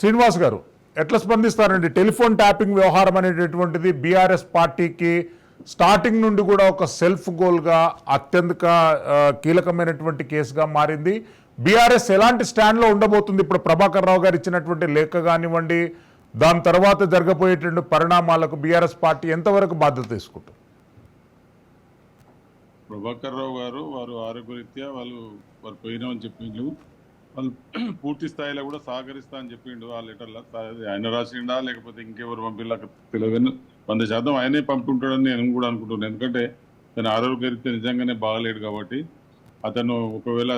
శ్రీనివాస్ గారు ఎట్లా స్పందిస్తారండి? Telephone tapping వ్యవహారం అనేటటువంటిది బీఆర్ఎస్ పార్టీకి స్టార్టింగ్ నుండి కూడా ఒక సెల్ఫ్ గోల్గా అత్యంత కీలకమైనటువంటి కేసుగా మారింది. బీఆర్ఎస్ ఎలాంటి స్టాండ్లో ఉండబోతుంది? ఇప్పుడు ప్రభాకర్ రావు గారు ఇచ్చినటువంటి లేఖ కానివ్వండి దాని తర్వాత జరగబోయేటువంటి పరిణామాలకు బీఆర్ఎస్ పార్టీ ఎంతవరకు బాధ్యత తీసుకుంటుంది? ప్రభాకర్ రావు గారు వారు ఆరోగ్యరీత్యా వాళ్ళు వారు పోయినామని చెప్పిండ్రు వాళ్ళు పూర్తి స్థాయిలో కూడా సహకరిస్తా అని చెప్పిండు. ఆ లెటర్లో ఆయన రాసిండా లేకపోతే ఇంకెవరు పంపిలా తెలియదు. వంద శాతం ఆయనే పంపుకుంటాడని నేను కూడా అనుకుంటున్నాను ఎందుకంటే తన ఆరోగ్యరీత్యా నిజంగానే బాగలేడు కాబట్టి అతను ఒకవేళ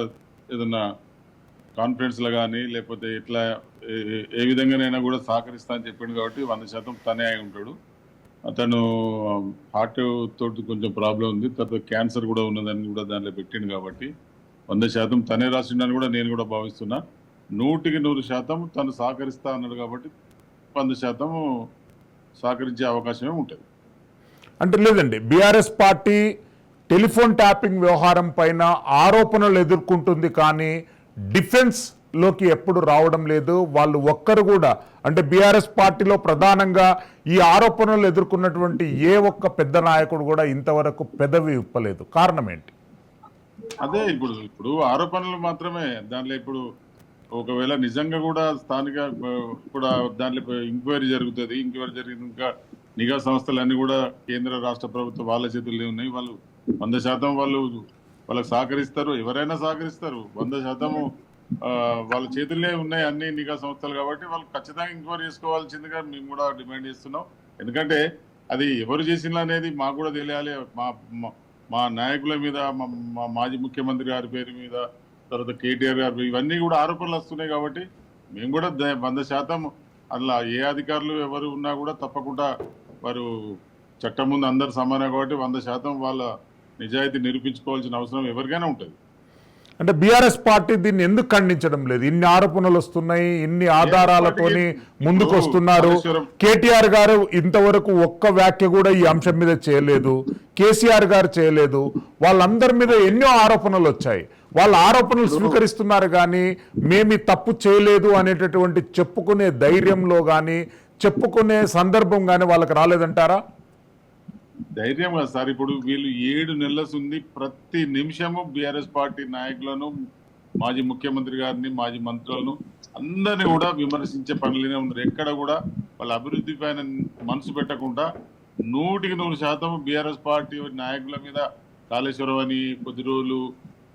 ఏదన్నా కాన్ఫరెన్స్లో కానీ లేకపోతే ఇట్లా ఏ- విధంగానైనా కూడా సహకరిస్తా అని చెప్పిండు కాబట్టి వంద శాతం తనే అయి ఉంటాడు. అతను హార్ట్ తోటి కొంచెం ప్రాబ్లం ఉంది. తర్వాత క్యాన్సర్ కూడా ఉన్నదని కూడా దాంట్లో పెట్టిండు కాబట్టి వంద శాతం తనే రాసిండని కూడా నేను కూడా భావిస్తున్నా. నూటికి నూరు శాతం తను సహకరిస్తా అన్నాడు కాబట్టి వంద శాతం సహకరించే అవకాశమే ఉంటుంది. అంటే లేదండి బీఆర్ఎస్ పార్టీ టెలిఫోన్ ట్యాపింగ్ వ్యవహారం పైన ఆరోపణలు ఎదుర్కొంటుంది కానీ డిఫెన్స్లోకి ఎప్పుడు రావడం లేదు. వాళ్ళు ఒక్కరు కూడా అంటే బీఆర్ఎస్ పార్టీలో ప్రధానంగా ఈ ఆరోపణలు ఎదుర్కొన్నటువంటి ఏ ఒక్క పెద్ద నాయకుడు కూడా ఇంతవరకు పెదవి ఇప్పలేదు కారణం ఏంటి? అదే ఇప్పుడు ఇప్పుడు ఆరోపణలు మాత్రమే. దాంట్లో ఇప్పుడు ఒకవేళ నిజంగా కూడా స్థానిక కూడా దాంట్లో ఎంక్వైరీ జరుగుతుంది. ఎంక్వైరీ జరిగినాక ఇంకా నిఘా సంస్థలన్నీ కూడా కేంద్ర రాష్ట్ర ప్రభుత్వం వాళ్ళ చేతుల్లో ఉన్నాయి. వాళ్ళు వంద శాతం వాళ్ళు వాళ్ళకి సహకరిస్తారు. ఎవరైనా సహకరిస్తారు. వంద శాతము వాళ్ళ చేతుల్లో ఉన్నాయి అన్ని నిఘా సంస్థలు కాబట్టి వాళ్ళు ఖచ్చితంగా ఎంక్వైరీ చేసుకోవాల్సిందిగా మేము కూడా డిమాండ్ చేస్తున్నాం. ఎందుకంటే అది ఎవరు చేసింది అనేది మాకు కూడా తెలియాలి. మా మా- నాయకుల మీద మా మా మాజీ ముఖ్యమంత్రి గారి పేరు మీద తర్వాత కేటీఆర్ గారి పేరు ఇవన్నీ కూడా ఆరోపణలు వస్తున్నాయి కాబట్టి మేము కూడా వంద శాతం అట్లా ఏ అధికారులు ఎవరు ఉన్నా కూడా తప్పకుండా వారు చట్టం ముందు అందరు సమానం కాబట్టి వంద శాతం వాళ్ళ నిజాయితీ నిరూపించుకోవాల్సిన అవసరం ఎవరికైనా ఉంటుంది. అంటే బీఆర్ఎస్ పార్టీ దీన్ని ఎందుకు ఖండించడం లేదు? ఇన్ని ఆరోపణలు వస్తున్నాయి ఇన్ని ఆధారాలతోని ముందుకు వస్తున్నారు కేటీఆర్ గారు ఇంతవరకు ఒక్క వ్యాఖ్య కూడా ఈ అంశం మీద చేయలేదు. కేసీఆర్ గారు చేయలేదు. వాళ్ళందరి మీద ఎన్నో ఆరోపణలు వచ్చాయి. వాళ్ళ ఆరోపణలు స్వీకరిస్తున్నారు కానీ మేము తప్పు చేయలేదు అనేటటువంటి చెప్పుకునే ధైర్యంలో కానీ చెప్పుకునే సందర్భం కానీ వాళ్ళకి రాలేదంటారా? ధైర్యం సార్. ఇప్పుడు వీళ్ళు ఏడు నెలల ఉంది ప్రతి నిమిషము బీఆర్ఎస్ పార్టీ నాయకులను మాజీ ముఖ్యమంత్రి గారిని మాజీ మంత్రులను అందరినీ కూడా విమర్శించే పనులనే ఉన్నారు ఎక్కడ కూడా వాళ్ళ అభివృద్ధి పైన మనసు పెట్టకుండా నూటికి నూరు శాతం బీఆర్ఎస్ పార్టీ నాయకుల మీద కాళేశ్వరం అని కొద్ది రోజులు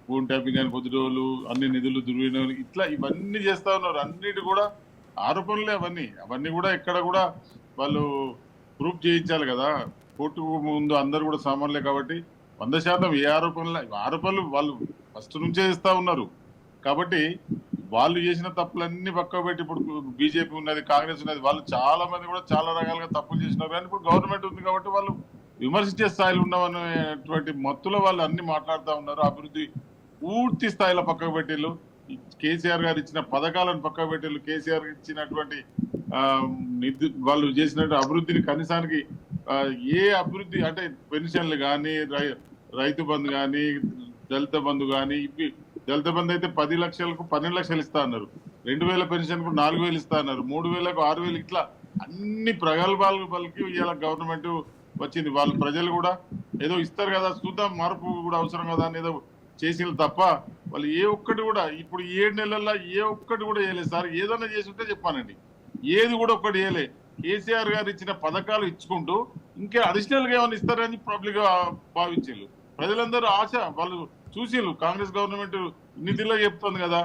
ఫోన్ ట్యాపింగ్ అని కొద్ది రోజులు అన్ని నిధులు దుర్వినియోగం ఇట్లా ఇవన్నీ చేస్తా ఉన్నారు. అన్నిటి కూడా ఆరోపణలే అవన్నీ. అవన్నీ కూడా ఎక్కడ కూడా వాళ్ళు ప్రూఫ్ చేయించాలి కదా. కోర్టు ముందు అందరు కూడా సామాన్లే కాబట్టి వంద శాతం ఏ ఆరోపణలు ఆరోపణలు వాళ్ళు ఫస్ట్ నుంచే ఇస్తా ఉన్నారు. కాబట్టి వాళ్ళు చేసిన తప్పులన్నీ పక్క పెట్టి ఇప్పుడు బీజేపీ ఉన్నది కాంగ్రెస్ ఉన్నది వాళ్ళు చాలా మంది కూడా చాలా రకాలుగా తప్పులు చేసినారు. కానీ ఇప్పుడు గవర్నమెంట్ ఉంది కాబట్టి వాళ్ళు విమర్శించే స్థాయిలో ఉన్నామనేటువంటి మత్తులో వాళ్ళు అన్ని మాట్లాడుతూ ఉన్నారు. అభివృద్ధి పూర్తి స్థాయిలో పక్కకు పెట్టిళ్ళు. కేసీఆర్ గారు ఇచ్చిన పథకాలను పక్కకు పెట్టిళ్ళు. కేసీఆర్ ఇచ్చినటువంటి ఆ, వాళ్ళు చేసినటువంటి అభివృద్ధిని కనీసానికి ఏ అభివృద్ధి అంటే పెన్షన్లు కానీ రైతు బంధు కానీ దళిత బంధు కానీ ఇవి దళిత బంధు అయితే పది లక్షలకు పన్నెండు లక్షలు ఇస్తా అన్నారు. రెండు వేల పెన్షన్కు నాలుగు వేలు ఇస్తా అన్నారు. మూడు వేలకు ఆరు వేలు ఇట్లా అన్ని ప్రగల్భాలు పలికి ఇవాళ గవర్నమెంట్ వచ్చింది. వాళ్ళు ప్రజలు కూడా ఏదో ఇస్తారు కదా చూద్దాం మార్పు కూడా అవసరం కదా అని ఏదో చేసిన తప్ప వాళ్ళు ఏ ఒక్కటి కూడా ఇప్పుడు ఏడు నెలల్లో ఏ ఒక్కటి కూడా చేయలేదు. సార్ ఏదైనా చేసి ఉంటే చెప్పానండి. ఏది కూడా ఒక్కటి వేయలే కేసీఆర్ గారు ఇచ్చిన పథకాలు ఇచ్చుకుంటూ ఇంకా అడిషనల్గా ఏమైనా ఇస్తారని పబ్లిక్ భావించారు. ప్రజలందరూ ఆశ వాళ్ళు చూసిళ్ళు కాంగ్రెస్ గవర్నమెంట్ నిధిలో చెప్తుంది కదా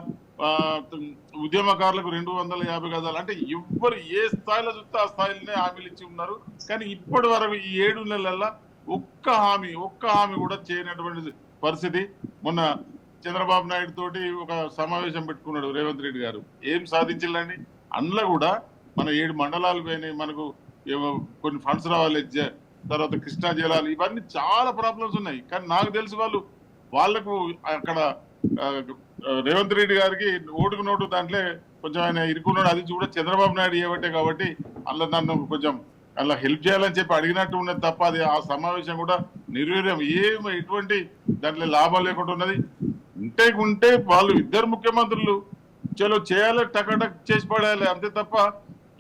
ఉద్యమకారులకు రెండు వందల యాభై గదాలు అంటే ఎవ్వరు ఏ స్థాయిలో చూస్తే ఆ స్థాయిలోనే హామీలు ఇచ్చి ఉన్నారు. కానీ ఇప్పటి వరకు ఈ ఏడు నెలల్లో ఒక్క హామీ ఒక్క హామీ కూడా చేయనటువంటి పరిస్థితి. మొన్న చంద్రబాబు నాయుడు తోటి ఒక సమావేశం పెట్టుకున్నాడు రేవంత్ రెడ్డి గారు. ఏం సాధించాలండి అందులో కూడా మన ఏడు మండలాలు పోయినాయి మనకు కొన్ని ఫండ్స్ రావాలి తర్వాత కృష్ణా జలాలు ఇవన్నీ చాలా ప్రాబ్లమ్స్ ఉన్నాయి. కానీ నాకు తెలిసి వాళ్ళు వాళ్ళకు అక్కడ రేవంత్ రెడ్డి గారికి ఓటుకు నోటు దాంట్లో కొంచెం ఆయన ఇరుకున్నాడు. అది కూడా చంద్రబాబు నాయుడు చేయబట్టే కాబట్టి అందులో నన్ను కొంచెం అలా హెల్ప్ చేయాలని చెప్పి అడిగినట్టు ఉన్నది తప్ప అది ఆ సమావేశం కూడా నిర్వీర్యం. ఏం ఎటువంటి దాంట్లో లాభం లేకుండా ఉన్నది. ఉంటే ఉంటే వాళ్ళు ఇద్దరు ముఖ్యమంత్రులు చలో చేయాలి టకటక్ చేసి పడేయాలి అంతే తప్ప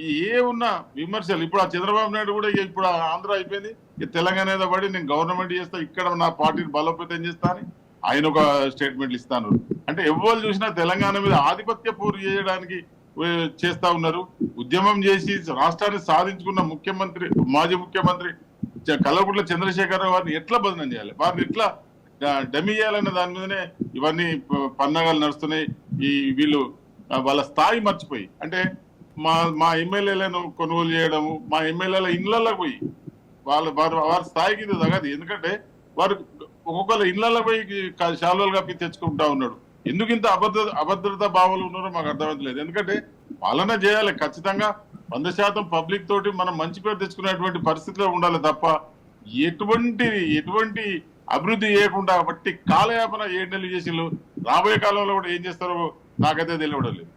ఏ ఉన్న విమర్శలు. ఇప్పుడు ఆ చంద్రబాబు నాయుడు కూడా ఇప్పుడు ఆంధ్ర అయిపోయింది. తెలంగాణ మీద పడి నేను గవర్నమెంట్ చేస్తా ఇక్కడ నా పార్టీని బలోపేతం చేస్తా అని ఆయన ఒక స్టేట్మెంట్లు ఇస్తాను. అంటే ఎవరు చూసినా తెలంగాణ మీద ఆధిపత్య పూర్తి చేయడానికి చేస్తా ఉన్నారు. ఉద్యమం చేసి రాష్ట్రాన్ని సాధించుకున్న ముఖ్యమంత్రి మాజీ ముఖ్యమంత్రి చ- కల్వకుంట్ల చంద్రశేఖర్ వారిని ఎట్లా బదనం చేయాలి? వారిని ఎట్లా డమి చేయాలన్న దాని మీదనే ఇవన్నీ పన్నగాలు నడుస్తున్నాయి. ఈ వీళ్ళు వాళ్ళ స్థాయి మర్చిపోయి. అంటే మా మా ఎమ్మెల్యేలను కొనుగోలు చేయడము మా ఎమ్మెల్యేల ఇళ్ళలో పోయి వాళ్ళు వారు వారి స్థాయికి ఇది తగదు ఎందుకంటే వారు ఒక్కొక్కరు ఇళ్ళలో పోయి శాలువలు కప్పి తెచ్చుకుంటా ఉన్నాడు. ఎందుకు ఇంత అభద్ర అభద్రతా భావాలు ఉన్నారో మాకు అర్థమవుతలేదు. ఎందుకంటే పాలన చేయాలి. ఖచ్చితంగా వంద శాతం పబ్లిక్ తోటి మనం మంచి పేరు తెచ్చుకునేటువంటి పరిస్థితిలో ఉండాలి తప్ప ఎటువంటి ఎటువంటి అభివృద్ధి చేయకుండా బట్టి కాలయాపన ఏడు నెలలు చేసి రాబోయే కాలంలో కూడా ఏం చేస్తారో నాకైతే తెలియడం లేదు.